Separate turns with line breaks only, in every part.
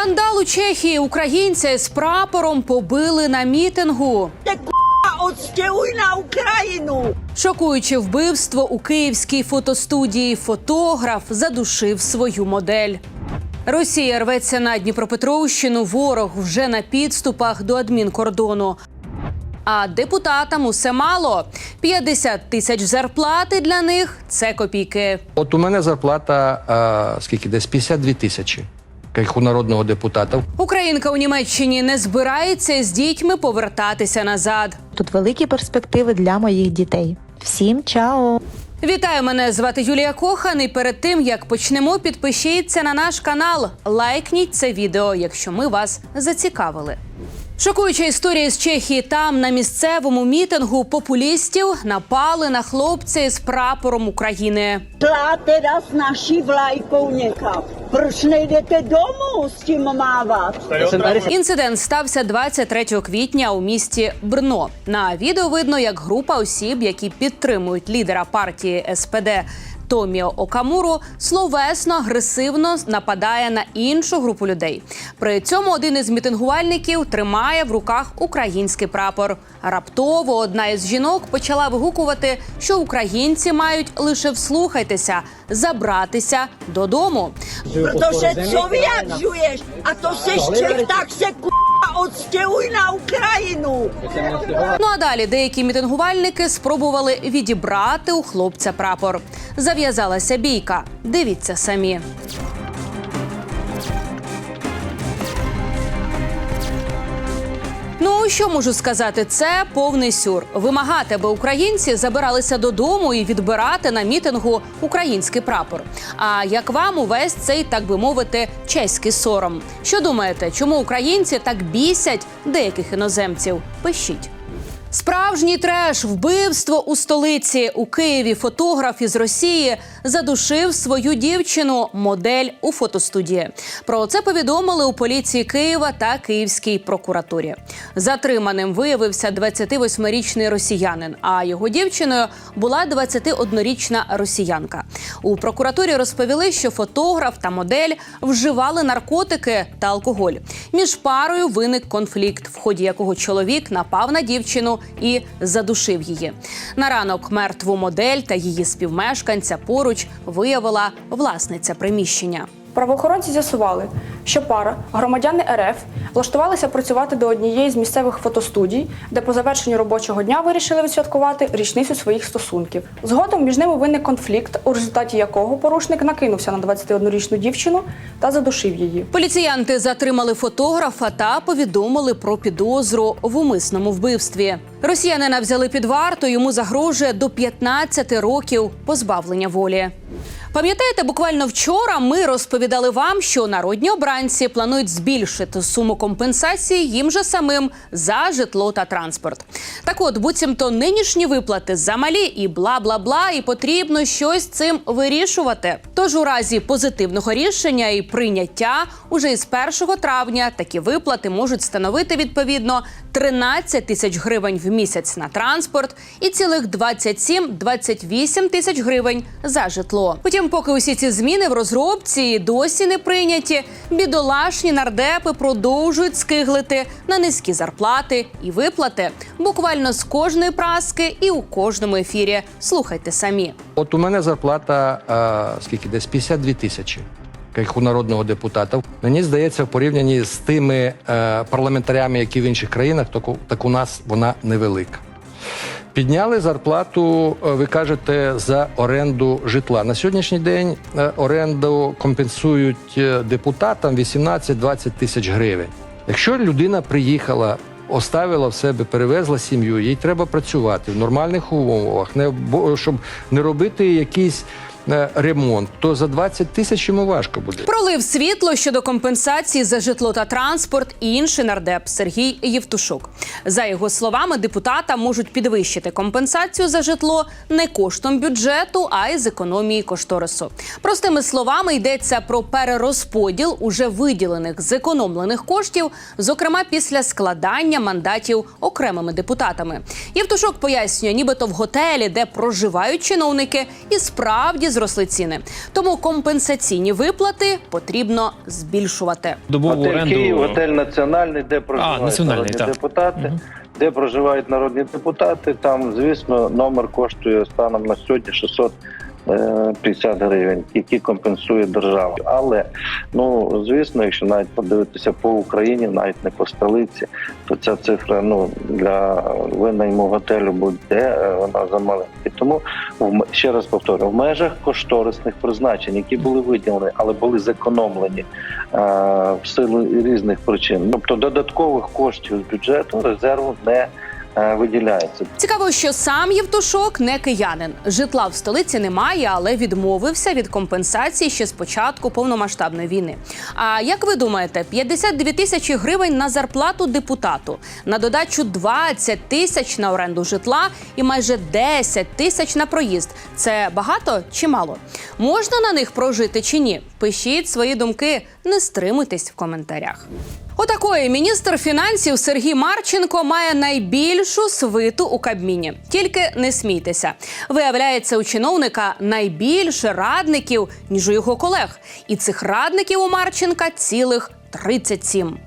Скандал у Чехії українця з прапором побили на мітингу.
K***a odstěhuj na
Шокуюче вбивство у київській фотостудії. Фотограф задушив свою модель. Росія рветься на Дніпропетровщину. Ворог вже на підступах до адмінкордону. А депутатам усе мало. 50 тисяч зарплати для них це копійки.
От у мене зарплата а, скільки десь 52 тисячі, як у народного депутата.
Українка у Німеччині не збирається з дітьми повертатися назад.
Тут великі перспективи для моїх дітей. Всім чао!
Вітаю, мене звати Юлія Кохан. І перед тим як почнемо, підпишіться на наш канал, лайкніть це відео, якщо ми вас зацікавили. Шокуюча історія з Чехії. Там на місцевому мітингу популістів напали на хлопця з прапором України.
Šla teda s naší vlajkou někam. йдете дому з тим tím?
Інцидент стався 23 квітня у місті Брно. На відео видно, як група осіб, які підтримують лідера партії СПД Томіо Окамуру, словесно агресивно нападає на іншу групу людей. При цьому один із мітингувальників тримає в руках український прапор. Раптово одна із жінок почала вигукувати, що українці мають лише вслухайтеся, забратися додому.
Protože co vyjadřuješ? A to seš Čech, tak se k***a odstěhuj на Україну.
Ну а далі деякі мітингувальники спробували відібрати у хлопця прапор. Зав'язалася бійка. Дивіться самі. Ну що можу сказати, це повний сюр. Вимагати, аби українці забиралися додому і відбирати на мітингу український прапор. А як вам увесь цей, так би мовити, чеський сором? Що думаєте, чому українці так бісять деяких іноземців? Пишіть. Справжній треш, вбивство у столиці у Києві. Фотограф із Росії задушив свою дівчину, модель у фотостудії. Про це повідомили у поліції Києва та Київській прокуратурі. Затриманим виявився 28-річний росіянин, а його дівчиною була 21-річна росіянка. У прокуратурі розповіли, що фотограф та модель вживали наркотики та алкоголь. Між парою виник конфлікт, в ході якого чоловік напав на дівчину і задушив її. На ранок мертву модель та її співмешканця поруч виявила власниця приміщення.
Правоохоронці з'ясували, що пара громадяни РФ влаштувалися працювати до однієї з місцевих фотостудій, де по завершенню робочого дня вирішили відсвяткувати річницю своїх стосунків. Згодом між ними виник конфлікт, у результаті якого порушник накинувся на 21-річну дівчину та задушив її.
Поліціянти затримали фотографа та повідомили про підозру в умисному вбивстві. Росіянина взяли під варту. Йому загрожує до 15 років позбавлення волі. Пам'ятаєте, буквально вчора ми розповідали вам, що народні обранці планують збільшити суму компенсації їм же самим за житло та транспорт. Так от, буцімто нинішні виплати замалі і бла бла бла, і потрібно щось цим вирішувати. Тож у разі позитивного рішення і прийняття уже із 1 травня такі виплати можуть становити відповідно 13 тисяч гривень в місяць на транспорт і цілих 27-28 тисяч гривень за житло. Потім, поки усі ці зміни в розробці і досі не прийняті, бідолашні нардепи продовжують скиглити на низькі зарплати і виплати буквально з кожної праски і у кожному ефірі. Слухайте самі.
От у мене зарплата а, скільки десь 52 тисячі, як у народного депутата. Мені здається, в порівнянні з тими е, парламентарями, які в інших країнах, так, у- так у нас вона невелика. Підняли зарплату, е, ви кажете, за оренду житла. На сьогоднішній день е, оренду компенсують е, депутатам 18-20 тисяч гривень. Якщо людина приїхала, оставила в себе, перевезла сім'ю, їй треба працювати в нормальних умовах, не щоб не робити якийсь е, ремонт, то за 20 тисяч йому важко буде.
Пролив світло щодо компенсації за житло та транспорт і інший нардеп Сергій Євтушок. За його словами, депутата можуть підвищити компенсацію за житло не коштом бюджету, а й з економії кошторису. Простими словами, йдеться про перерозподіл уже виділених зекономлених коштів, зокрема після складання мандатів окремими депутатами. Євтушок пояснює, нібито в готелі, де проживають чиновники, і справді зросли ціни. Тому компенсаційні виплати потрібно збільшувати.
Добову
Готель
оренду.
Київ, готель національний, де проживають
національний,
народні
так.
депутати.
Мгм.
Де проживають народні депутати, там, звісно, номер коштує станом на сьогодні 650 гривень, які компенсує держава. Але ну звісно, якщо навіть подивитися по Україні, навіть не по столиці, то ця цифра ну для винайму готелю буде е, вона замаленька. Тому ще раз повторю, в межах кошторисних призначень, які були виділені, але були зекономлені е, в силу різних причин. Тобто додаткових коштів з бюджету резерву не виділяється.
Цікаво, що сам Євтушок не киянин. Житла в столиці немає, але відмовився від компенсації ще з початку повномасштабної війни. А як ви думаєте, 52 тисячі гривень на зарплату депутату, на додачу 20 тисяч на оренду житла і майже 10 тисяч на проїзд це багато чи мало? Можна на них прожити чи ні? Пишіть свої думки, не стримуйтесь в коментарях. Отакої міністр фінансів Сергій Марченко має найбільшу свиту у Кабміні. Тільки не смійтеся. Виявляється, у чиновника найбільше радників ніж у його колег, і цих радників у Марченка цілих 37.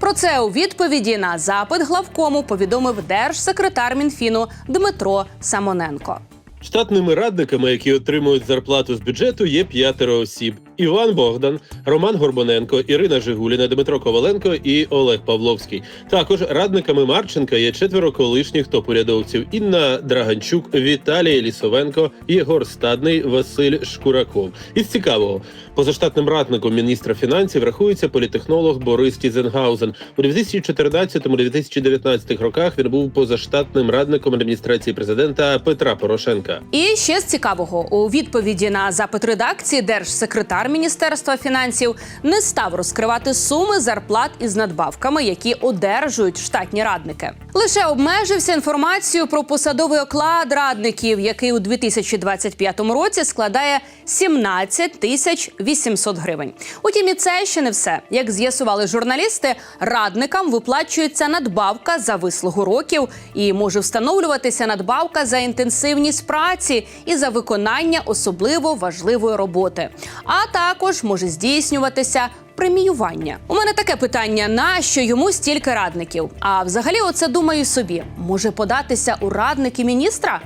Про це у відповіді на запит главкому повідомив держсекретар Мінфіну Дмитро Самоненко.
Штатними радниками, які отримують зарплату з бюджету, є п'ятеро осіб: Іван Богдан, Роман Горбоненко, Ірина Жигуліна, Дмитро Коваленко і Олег Павловський. Також радниками Марченка є четверо колишніх топ-урядовців: Інна Драганчук, Віталій Лісовенко, Єгор Стадний, Василь Шкураков. Із цікавого позаштатним радником міністра фінансів рахується політехнолог Борис Тізенгаузен. У 2014-2019 роках він був позаштатним радником адміністрації президента Петра Порошенка.
І ще з цікавого у відповіді на запит редакції держсекретар Міністерства фінансів не став розкривати суми зарплат із надбавками, які одержують штатні радники. Лише обмежився інформацією про посадовий оклад радників, який у 2025 році складає 17 тисяч 800 гривень. Утім, і це ще не все. Як з'ясували журналісти, радникам виплачується надбавка за вислугу років і може встановлюватися надбавка за інтенсивність праці і за виконання особливо важливої роботи. А також може здійснюватися. Преміювання у мене таке питання: нащо йому стільки радників? А взагалі, оце думаю собі, може податися у радники міністра?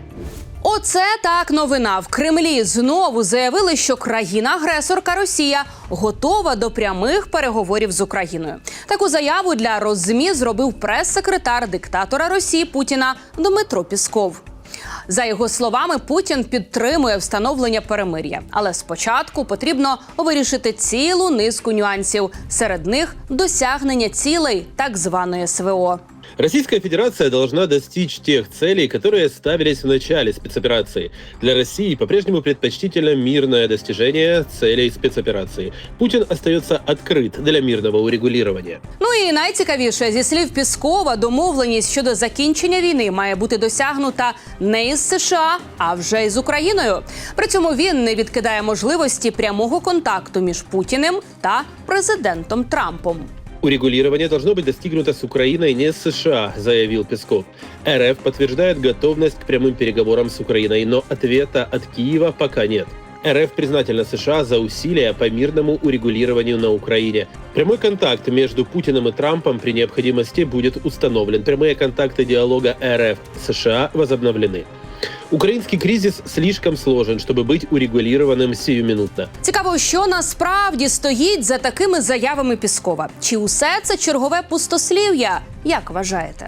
Оце так новина. В Кремлі знову заявили, що країна-агресорка Росія готова до прямих переговорів з Україною. Таку заяву для роззмі зробив прес-секретар диктатора Росії Путіна Дмитро Пісков. За його словами, Путін підтримує встановлення перемир'я, але спочатку потрібно вирішити цілу низку нюансів. Серед них досягнення цілей так званої СВО.
Российская Федерация должна достичь тех целей, которые ставились в начале спецоперации. Для России по-прежнему предпочтительно мирное достижение целей спецоперации. Путин остается открыт для мирного урегулирования.
Ну і найцікавіше зі слів Піскова, домовленість щодо закінчення війни має бути досягнута не із США, а вже із Україною. При цьому він не відкидає можливості прямого контакту між Путіним та президентом Трампом.
Урегулирование должно быть достигнуто с Украиной, не с США, заявил Песков. РФ подтверждает готовность к прямым переговорам с Украиной, но ответа от Киева пока нет. РФ признательна США за усилия по мирному урегулированию на Украине. Прямой контакт между Путиным и Трампом при необходимости будет установлен. Прямые контакты диалога РФ-США возобновлены. Украинский кризис слишком сложен, чтобы быть урегулированным сиюминутно.
Цікаво, що насправді стоїть за такими заявами Піскова. Чи усе це чергове пустослів'я? Як вважаєте?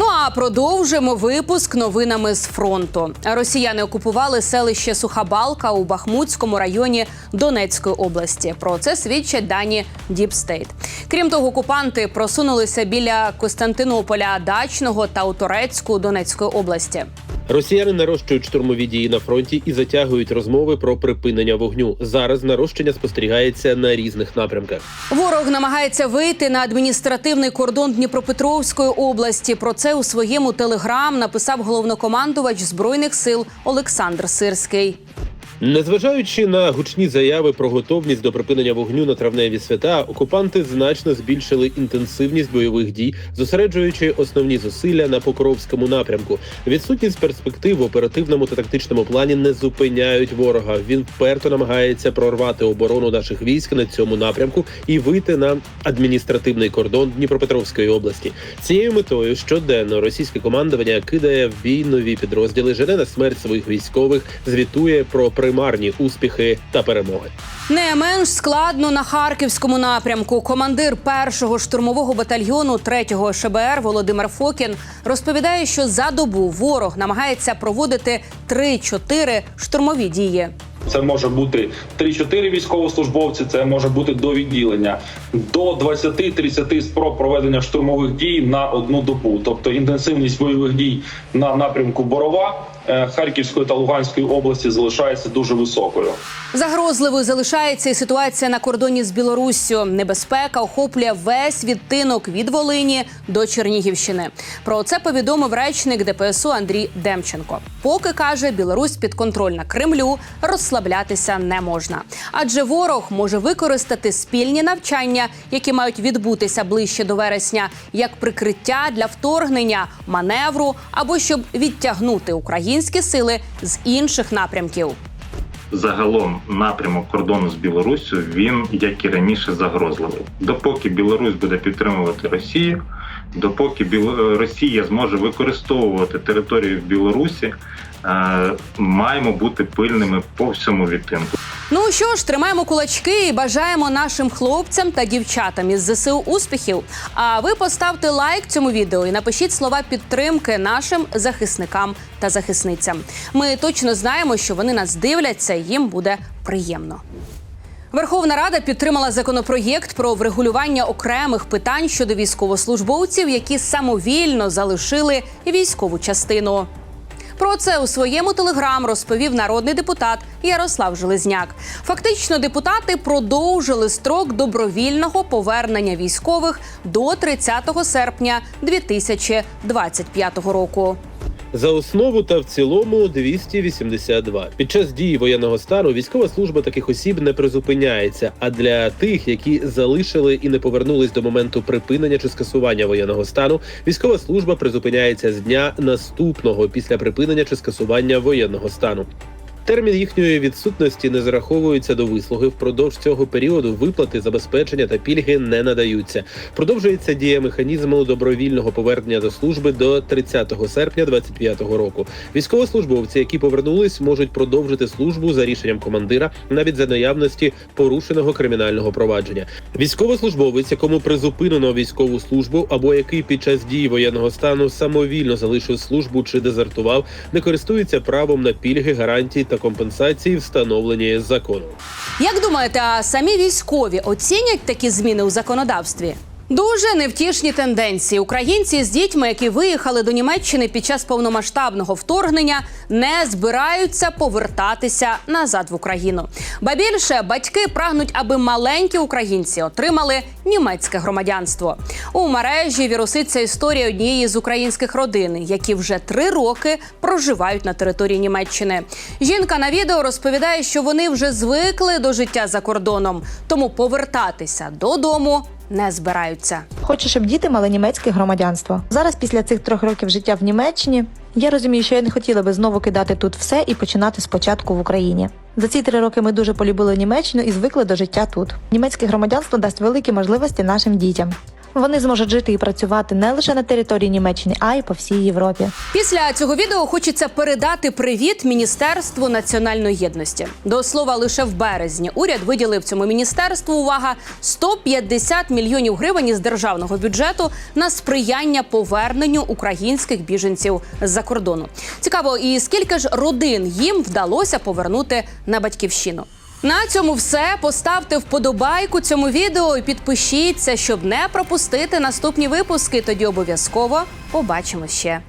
Ну а продовжимо випуск новинами з фронту. Росіяни окупували селище Сухабалка у Бахмутському районі Донецької області. Про це свідчать дані Діпстейт. Крім того, окупанти просунулися біля Костянтинополя Дачного та у Торецьку Донецької області.
Росіяни нарощують штурмові дії на фронті і затягують розмови про припинення вогню. Зараз нарощення спостерігається на різних напрямках.
Ворог намагається вийти на адміністративний кордон Дніпропетровської області. Про це у своєму телеграм написав головнокомандувач збройних сил Олександр Сирський.
Незважаючи на гучні заяви про готовність до припинення вогню на травневі свята, окупанти значно збільшили інтенсивність бойових дій, зосереджуючи основні зусилля на Покровському напрямку. Відсутність перспектив в оперативному та тактичному плані не зупиняють ворога. Він вперто намагається прорвати оборону наших військ на цьому напрямку і вийти на адміністративний кордон Дніпропетровської області. Цією метою щоденно російське командування кидає в бій нові підрозділи, жене на смерть своїх військових, звітує про примарні успіхи та перемоги.
Не менш складно на харківському напрямку. Командир першого штурмового батальйону 3-го ШБР Володимир Фокін розповідає, що за добу ворог намагається проводити 3-4 штурмові дії.
Це може бути 3-4 військовослужбовці, це може бути до відділення до 20-30 спроб проведення штурмових дій на одну добу. Тобто інтенсивність бойових дій на напрямку Борова Харківської та Луганської області залишається дуже високою.
Загрозливою залишається і ситуація на кордоні з Білоруссю. Небезпека охоплює весь відтинок від Волині до Чернігівщини. Про це повідомив речник ДПСУ Андрій Демченко. Поки каже, Білорусь підконтрольна Кремлю, розслаблятися не можна. Адже ворог може використати спільні навчання, які мають відбутися ближче до вересня, як прикриття для вторгнення, маневру або щоб відтягнути українські сили з інших напрямків.
загалом напрямок кордону з Білоруссю він, як і раніше, загрозливий. Допоки Білорусь буде підтримувати Росію, допоки Біл... Росія зможе використовувати територію в Білорусі, е, маємо бути пильними по всьому відтинку.
Ну що ж, тримаємо кулачки і бажаємо нашим хлопцям та дівчатам із ЗСУ успіхів. А ви поставте лайк цьому відео і напишіть слова підтримки нашим захисникам та захисницям. Ми точно знаємо, що вони нас дивляться, їм буде приємно. Верховна Рада підтримала законопроєкт про врегулювання окремих питань щодо військовослужбовців, які самовільно залишили військову частину. Про це у своєму телеграм розповів народний депутат Ярослав Железняк. Фактично, депутати продовжили строк добровільного повернення військових до 30 серпня 2025 року.
За основу та в цілому 282. Під час дії воєнного стану військова служба таких осіб не призупиняється. А для тих, які залишили і не повернулись до моменту припинення чи скасування воєнного стану, військова служба призупиняється з дня наступного після припинення чи скасування воєнного стану. Термін їхньої відсутності не зараховується до вислуги. Впродовж цього періоду виплати, забезпечення та пільги не надаються. Продовжується дія механізму добровільного повернення до служби до 30 серпня 2025 року. Військовослужбовці, які повернулись, можуть продовжити службу за рішенням командира, навіть за наявності порушеного кримінального провадження. Військовослужбовець, якому призупинено військову службу, або який під час дії воєнного стану самовільно залишив службу чи дезертував, не користується правом на пільги, гарантії та компенсації, встановлені законом.
Як думаєте, а самі військові оцінять такі зміни у законодавстві? Дуже невтішні тенденції. Українці з дітьми, які виїхали до Німеччини під час повномасштабного вторгнення, не збираються повертатися назад в Україну. Ба більше батьки прагнуть, аби маленькі українці отримали німецьке громадянство. У мережі віруситься історія однієї з українських родин, які вже три роки проживають на території Німеччини. Жінка на відео розповідає, що вони вже звикли до життя за кордоном, тому повертатися додому не збираються.
Хочу, щоб діти мали німецьке громадянство. Зараз, після цих трьох років життя в Німеччині, я розумію, що я не хотіла би знову кидати тут все і починати спочатку в Україні. За ці три роки ми дуже полюбили Німеччину і звикли до життя тут. Німецьке громадянство дасть великі можливості нашим дітям. Вони зможуть жити і працювати не лише на території Німеччини, а й по всій Європі.
Після цього відео хочеться передати привіт Міністерству національної єдності. До слова, лише в березні уряд виділив цьому міністерству увага 150 мільйонів гривень із державного бюджету на сприяння поверненню українських біженців з-за кордону. Цікаво, і скільки ж родин їм вдалося повернути на батьківщину. На цьому все. Поставте вподобайку цьому відео і підпишіться, щоб не пропустити наступні випуски. Тоді обов'язково побачимо ще.